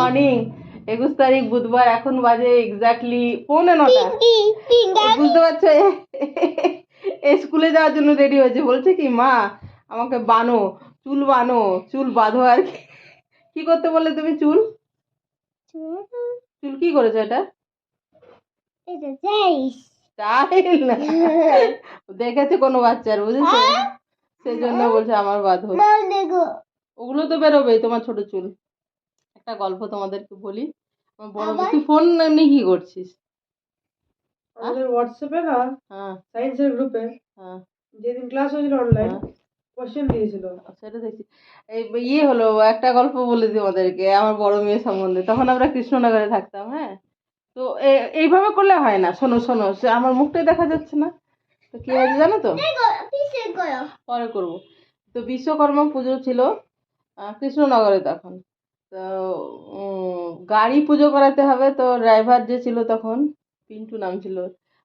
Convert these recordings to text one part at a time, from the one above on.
Morning একুশ তারিখ বুধবার এখন বাজে এক্স্যাক্টলি পৌনে নটা। বুঝতে পারছ? এ- স্কুলে যাওয়ার জন্য রেডি হয়েছে। বলছে কি মা আমাকে বানো চুল বানো চুল বাঁধো আর কি। কি করতে বললে তুমি চুল? চুল? কি করেছ এটা? স্টাইল। দেখেছে কোনো বাচ্চার বুঝেছ? সেই জন্য বলছে আমার বাঁধো। ওগুলো তো বেরোবেই তোমার ছোট চুল। একটা গল্প তোমাদেরকে বলি। আমার বড় তুই ফোন নিয়ে কি করছিস? আমাদের হোয়াটসঅ্যাপে না হ্যাঁ। সায়েন্সের গ্রুপে হ্যাঁ। যেদিন ক্লাস হয়েছিল অনলাইন হ্যাঁ। কোশ্চেন দিয়েছিল। সেটা দেখছি। এই ইয়ে হলো একটা গল্প বলে দিই আমাদেরকে আমার বড় মেয়ে সম্বন্ধে। তখন আমরা কৃষ্ণনগরে থাকতাম হ্যাঁ। তো এইভাবে করলে হয় না। শোনো শোনো আমার মুখটাই দেখা যাচ্ছে না। তো কি হয়েছে জানো তো? পরে করব। তো বিশ্বকর্মা পুজো ছিল কৃষ্ণনগরে তখন। তো গাড়ি পুজো করাতে হবে তো ড্রাইভার যে ছিল তখন পিন্টু নাম ছিল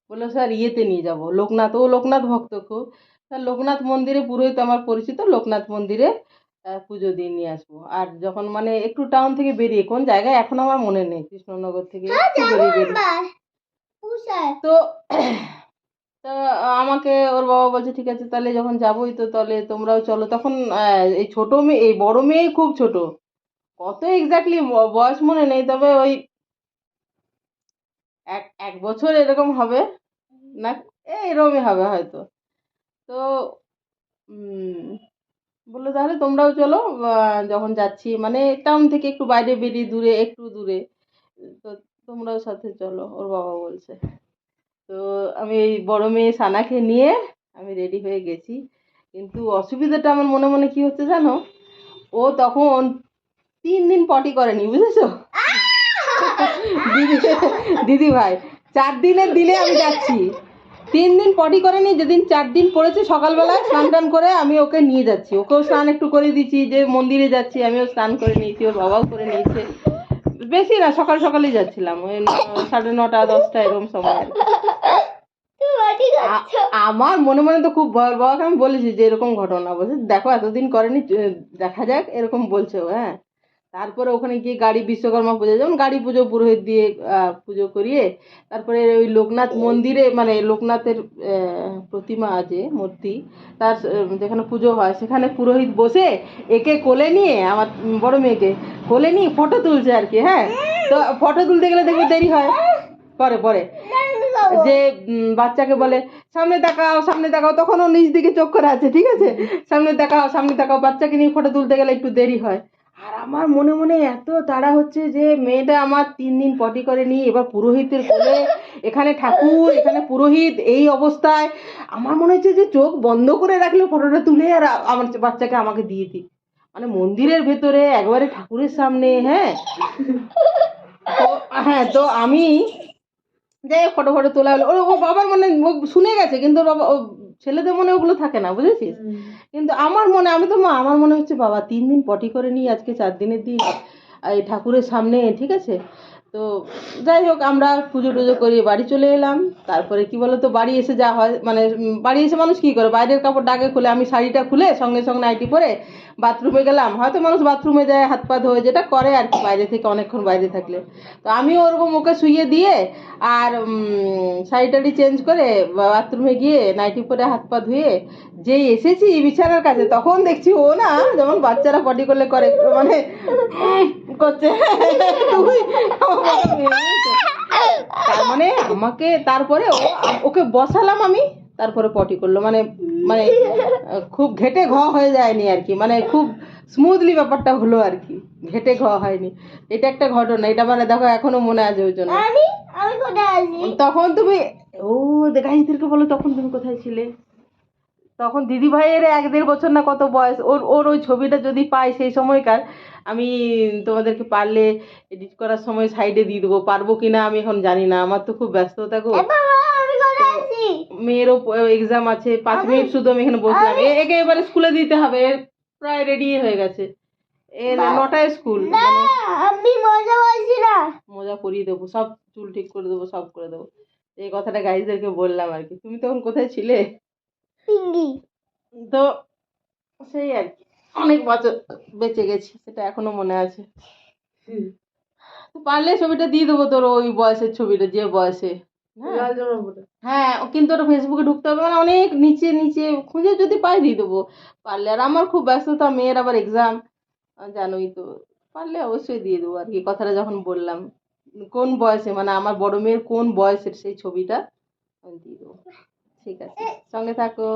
বলল স্যার ইয়েতে নিয়ে যাব লোকনাথ। ও লোকনাথ ভক্ত খুব। স্যার লোকনাথ মন্দিরে পুরোহিত আমার পরিচিত লোকনাথ মন্দিরে পুজো দিয়ে নিয়ে আসব। আর যখন মানে একটু টাউন থেকে বেরিয়ে কোন জায়গায় এখন আমার মনে নেই কৃষ্ণনগর থেকে বেরিয়ে বেরিয়ে। তো তা আমাকে ওর বাবা বলছে ঠিক আছে তাহলে যখন যাবোই তো তাহলে তোমরাও চলো। তখন এই ছোট মেয়ে এই বড় মেয়ে খুব ছোট। কত এক্স্যাক্টলি বয়স মনে নেই, তবে ওই এক এক বছর এরকম হবে। না এরকমই হবে হয়তো। তো বলল তাহলে তোমরাও চলো যখন যাচ্ছি মানে টাউন থেকে একটু বাইরে বেরিয়ে দূরে, একটু দূরে। তো তোমরাও সাথে চলো, ওর বাবা বলছে। তো আমি এই বড় মেয়ে সানাকে নিয়ে আমি রেডি হয়ে গেছি। কিন্তু অসুবিধাটা আমার মনে মনে কি হচ্ছে জানো? ও তখন তিন দিন পটি করেনি বুঝেছ? দিদি দিদি ভাই চার দিনের দিনে আমি যাচ্ছি। তিন দিন পটি করেনি যেদিন চার দিন পড়েছে সকালবেলায় স্নান টান করে আমি ওকে নিয়ে যাচ্ছি। ওকেও স্নান একটু করে দিচ্ছি যে মন্দিরে যাচ্ছি আমিও স্নান করে নিয়েছি ওর বাবাও করে নিয়েছে। বেশি না সকাল সকালেই যাচ্ছিলাম ওই সাড়ে নটা দশটা এরকম সময়। আমার মনে মনে তো খুব ভয় বাবাকে আমি বলেছি যে এরকম ঘটনা বলছে দেখো এতদিন করেনি দেখা যাক এরকম বলছে ও, হ্যাঁ। তারপরে ওখানে গিয়ে গাড়ি বিশ্বকর্মা পুজো, যেমন গাড়ি পুজো পুরোহিত দিয়ে পুজো করিয়ে, তারপরে ওই লোকনাথ মন্দিরে মানে লোকনাথের প্রতিমা আছে, মূর্তি, তার যেখানে পুজো হয়, সেখানে পুরোহিত বসে একে কোলে নিয়ে, আমার বড় মেয়েকে কোলে নিয়ে ফটো তুলছে আর কি হ্যাঁ? তো ফটো তুলতে গেলে দেখবে দেরি হয়। পরে পরে। যে বাচ্চাকে বলে, সামনে তাকাও সামনে তাকাও। তখন ও নিজ দিকে চোখ করে আছে, ঠিক আছে? সামনে তাকাও সামনে তাকাও, বাচ্চাকে নিয়ে ফটো তুলতে গেলে একটু দেরি হয়। আর আমার মনে মনে এত তাড়া হচ্ছে যে মেয়েটা আমার তিন দিন পটি করে নিয়ে এবার পুরোহিতের কোলে, এখানে ঠাকুর, এখানে পুরোহিত, এই অবস্থায়। আমার মনে হচ্ছে যে চোখ বন্ধ করে রাখলে ফটোটা তুলে আর আমার বাচ্চাকে আমাকে দিয়ে দিই মানে মন্দিরের ভেতরে একবারে ঠাকুরের সামনে হ্যাঁ? তো হ্যাঁ তো আমি যাই ফটো ফটো তোলা হলো। ও বাবার মানে শুনে গেছে, কিন্তু বাবা ও ছেলেদের মনে ওগুলো থাকে না বুঝেছিস? কিন্তু আমার মনে আমি তো মা আমার মনে হচ্ছে বাবা তিন দিন পটি করে নিই আজকে চার দিনের দিন এই ঠাকুরের সামনে ঠিক আছে? তো যাই হোক আমরা পুজো টুজো করি বাড়ি চলে এলাম। তারপরে কি বলো তো বাড়ি এসে যা হয় মানে বাড়ি এসে মানুষ কি করে? বাইরের কাপড় ডাকে খুলে আমি শাড়িটা খুলে সঙ্গে সঙ্গে নাইটি পরে বাথরুমে গেলাম, হয়তো মানুষ বাথরুমে যায়, হাত পা ধোয়, যেটা করে আর কি বাইরে থেকে, অনেকক্ষণ বাইরে থাকলে। তো আমিও ওরকম ওকে শুইয়ে দিয়ে আর শাড়ি টাড়ি চেঞ্জ করে বাথরুমে গিয়ে নাইটি পরে হাত পা ধুয়ে যেই এসেছি বিছানার কাছে, তখন দেখছি ও না, যেমন বাচ্চারা পটি করলে করে মানে করছে। মানে আমাকে, তারপরে ওকে বসালাম আমি। তারপরে পটি করল। মানে মানে খুব ঘেটে ঘ হয়ে যায়নি আর কি। মানে খুব স্মুথলি ব্যাপারটা হলো আর কি। ঘেটে ঘ হয়নি। এটা একটা ঘটনা। এটা মানে দেখো এখনও মনে আছে ওই জন্য। তখন তুমি ও দেখাইদেরকে বলো তখন তুমি কোথায় ছিলে? তখন দিদি ভাইয়ের এক দেড় বছর না কত বয়স ওর ওর ওই ছবিটা যদি পাই সেই সময়কার আমি তোমাদেরকে পারলে এডিট করার সময় সাইডে দিয়ে দেবো। পারব কি না আমি এখন জানি না। আমার তো খুব ব্যস্ততা গো এ বাবা আমি কোথায় আছি মেয়েরও এক্সাম আছে পাঁচ মিনিট শুধু আমি এখানে বসলাম। একে এবারে স্কুলে দিতে হবে প্রায় রেডি হয়ে গেছে। এর নটায় স্কুল না আমি মজা পাচ্ছি না। মোজা পরিয়ে দেবো সব চুল ঠিক করে দেবো সব করে দেবো। এই কথাটা গাইজদেরকে বললাম আর কি। তুমি তখন কোথায় ছিলে? তো সেই আর কি। অনেক বছর বেঁচে গেছি সেটা এখনও মনে আছে। পারলে ছবিটা দিয়ে দেবো তোর ওই বয়সের ছবিটা যে বয়সে। হ্যাঁ। হ্যাঁ ও কিন্তু ওটা ফেসবুকে ঢুকতে হবে মানে অনেক নিচে নিচে খুঁজে যদি পাই দিয়ে দেবো। পারলে আর আমার খুব ব্যস্ততা মেয়ের আবার এক্সাম জানোই তো। পারলে অবশ্যই দিয়ে দেবো আর কি কথাটা যখন বললাম। কোন বয়সে মানে আমার বড় মেয়ের কোন বয়সের সেই ছবিটা আমি দিয়ে দেবো। ঠিক আছে সঙ্গে থাকো।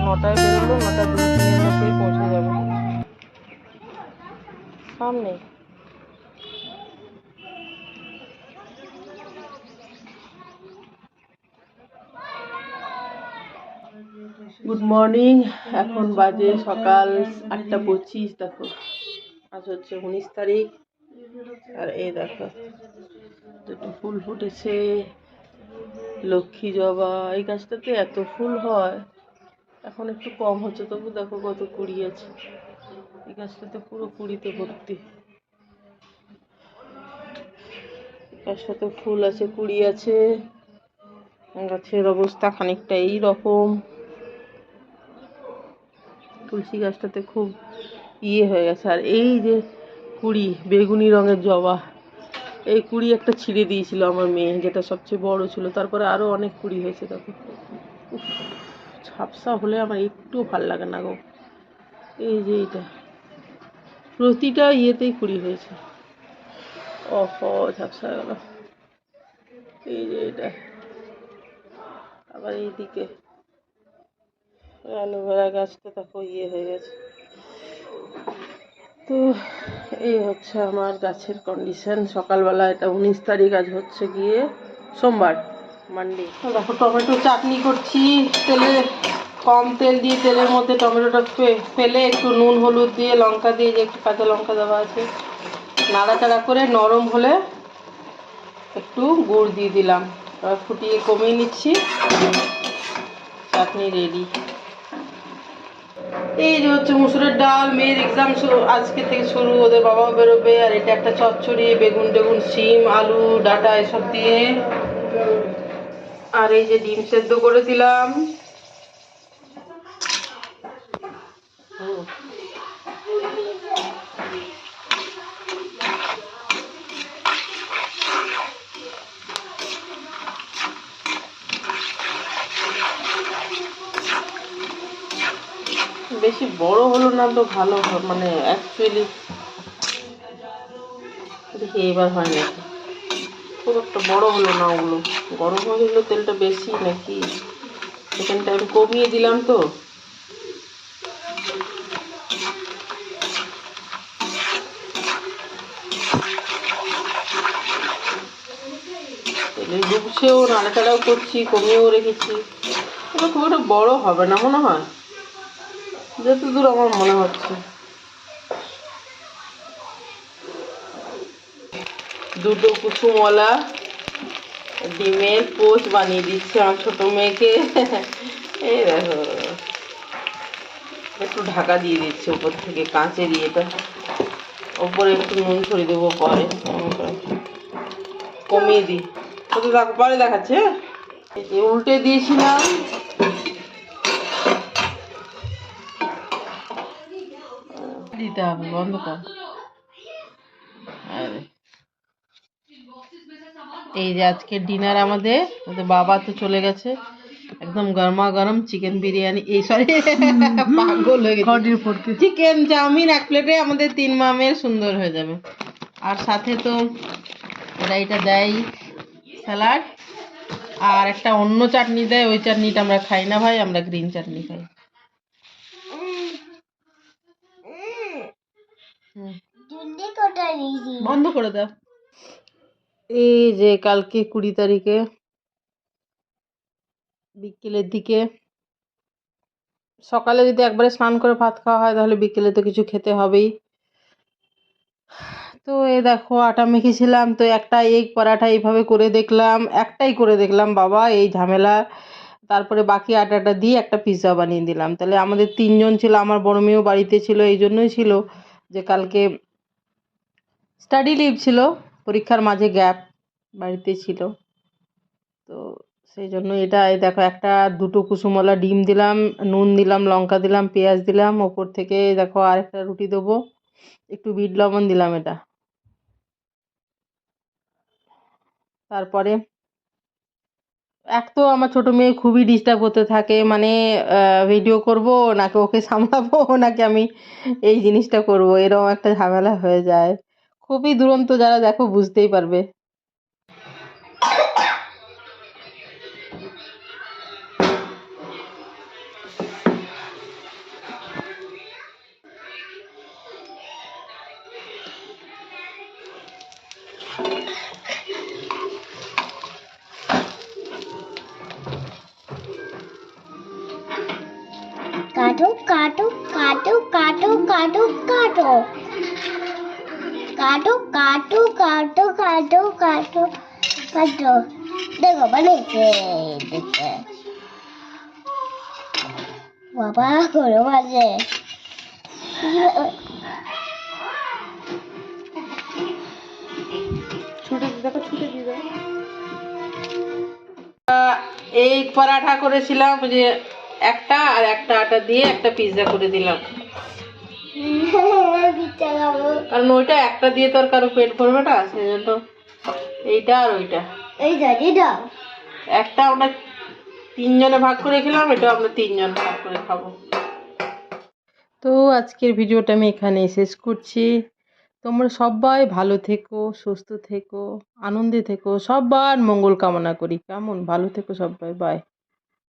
নটায় বেরোলো নটা সামনে। গুড মর্নিং এখন বাজে সকাল আটটা পঁচিশ, দেখো। আজ হচ্ছে উনিশ তারিখ, আর এই দেখো, দুটো ফুল ফুটেছে। লক্ষ্মী জবা, এই গাছটাতে এত ফুল হয়, এখন একটু কম হচ্ছে, তবু দেখো কত কুড়ি আছে। এই গাছটাতে পুরো কুড়িতে ভর্তি। এই গাছটাতে ফুল আছে কুড়ি আছে। গাছের অবস্থা খানিকটা এই রকম তুলসী গাছটাতে খুব ইয়ে হয়ে গেছে। আর এই যে কুড়ি বেগুনি রঙের জবা এই কুড়ি একটা ছিঁড়ে দিয়েছিল আমার মেয়ে যেটা সবচেয়ে বড় ছিল। তারপরে আরও অনেক কুড়ি হয়েছে উফ, ঝাপসা হলে আমার একটু ভালো লাগে না গো। এই যে এটা প্রতিটা ইয়েতেই কুড়ি হয়েছে। অহ ঝাপসা গেল। এই যে এটা। আবার এইদিকে। অ্যালোভেরা গাছটা দেখো ইয়ে হয়ে গেছে। তো এই হচ্ছে আমার গাছের কন্ডিশন সকালবেলা এটা উনিশ তারিখ, আজ হচ্ছে গিয়ে সোমবার মানডে দেখো টমেটো চাটনি করছি, তেলে কম তেল দিয়ে তেলের মধ্যে টমেটোটা ফেলে একটু নুন, হলুদ দিয়ে লঙ্কা দিয়ে যে একটু কাঁচা লঙ্কা দেওয়া আছে, নাড়াচাড়া করে নরম হলে একটু গুড় দিয়ে দিলাম। এবার ফুটিয়ে কমিয়ে নিচ্ছি। চাটনি রেডি এই যে হচ্ছে মুসুরের ডাল, মেয়ের এক্সাম আজকে থেকে শুরু, ওদের বাবাও বেরোবে, আর এটা একটা চচ্চড়ি, বেগুন টেগুন, শিম, আলু, ডাটা, এসব দিয়ে। আর এই যে ডিম সেদ্ধ করে দিলাম। বেশি বড় হলো না তো ভালো মানে অ্যাকচুয়ালি দেখি এবার হয় নাকি? খুব একটা বড় হলো না ওগুলো। গরম হয়ে গেলো তেলটা বেশি নাকি? সেকেন্ড টাইম কমিয়ে দিলাম তো। ডুবছেও, নাড়াচাড়াও করছি, কমিয়েও রেখেছি। এটা খুব একটা বড় হবে না, মনে হয়? যতদূর আমার মনে হচ্ছে। দুটো কুসুমওয়ালা ডিমের পোচ বানিয়ে দিচ্ছে আমার ছোট মেয়েকে। এই দেখো। একটু ঢাকা দিয়ে দিচ্ছে উপর থেকে কাঁচের ইয়েটা ওপরে একটু নুন ছড়িয়ে দেবো পরে। কমিয়ে দিই। কত পরে দেখাচ্ছে হ্যাঁ? উল্টে দিয়েছিলাম। দিতে হবে বন্ধ কর। এই যে আজকে ডিনার আমাদের বাবা তো চলে গেছে একদম গরমা গরম চিকেন বিরিয়ানি এই সরি পাগল হয়ে গেছে। চিকেন চাউমিন এক প্লেটে আমাদের তিন মামের সুন্দর হয়ে যাবে। আর সাথে তো ওরা এটা দেয় স্যালাড আর একটা অন্য চাটনি দেয় ওই চাটনিটা আমরা খাই না ভাই আমরা গ্রিন চাটনি খাই হুম জলদি কোথায় নিয়েছি বন্ধ করে দাও। এই যে কালকে কুড়ি তারিখে বিকেলের দিকে সকালে যদি একবারে স্নান করে ভাত খাওয়া হয় তাহলে বিকেলে তো কিছু খেতে হবেই। তো এ দেখো আটা মেখেছিলাম তো একটা এই পরাঠা এইভাবে করে দেখলাম একটাই করে দেখলাম বাবা এই ঝামেলা। তারপরে বাকি আটাটা দিয়ে একটা পিৎজা বানিয়ে দিলাম। তাহলে আমাদের তিনজন ছিল আমার বড় মেয়েও বাড়িতে ছিল এই জন্যই ছিল। যে কালকে স্টাডি লিভ ছিল, পরীক্ষার মাঝে গ্যাপ বাড়িতে ছিল। তো সেই জন্য এটা, এই দেখো একটা দুটো কুসুমলা ডিম দিলাম, নুন দিলাম, লঙ্কা দিলাম, পেঁয়াজ দিলাম, ওপর থেকে দেখো আরেকটা রুটি দেবো, একটু বিট লবণ দিলাম এটা। তারপরে এক তো আমার ছোট মেয়ে খুবই ডিস্টার্ব হতে থাকে মানে ভিডিও করব, নাকি ওকে সামলাবো, নাকি আমি এই জিনিসটা করব, এরকম একটা ঝামেলা হয়ে যায়। খুবই দুরন্ত যারা দেখো বুঝতেই পারবে। কাটো কাটো কাটো কাটো কাটো। কাটো কাটো কাটো কাটো কাটো কাটো। দেখো বানিয়েছে দেখতে। বাবা করে দেখো আহ, এই পরাঠা করেছিলাম যে একটা আর একটা আটা দিয়ে একটা পিৎজা করে দিলাম। কারণ ওইটা একটা দিয়ে তো আর কারও পেট ভরবে না সেই জন্য এইটা আর ওইটা। একটা আমরা তিনজনে ভাগ করে খেলাম, এটা আমরা তিনজন ভাগ করে খাব। তো আজকের ভিডিওটা আমি এখানে শেষ করছি। তোমরা সবাই ভালো থেকো, সুস্থ থেকো, আনন্দে থেকো, সবার মঙ্গল কামনা করি। কেমন? ভালো থেকো সবাই বাই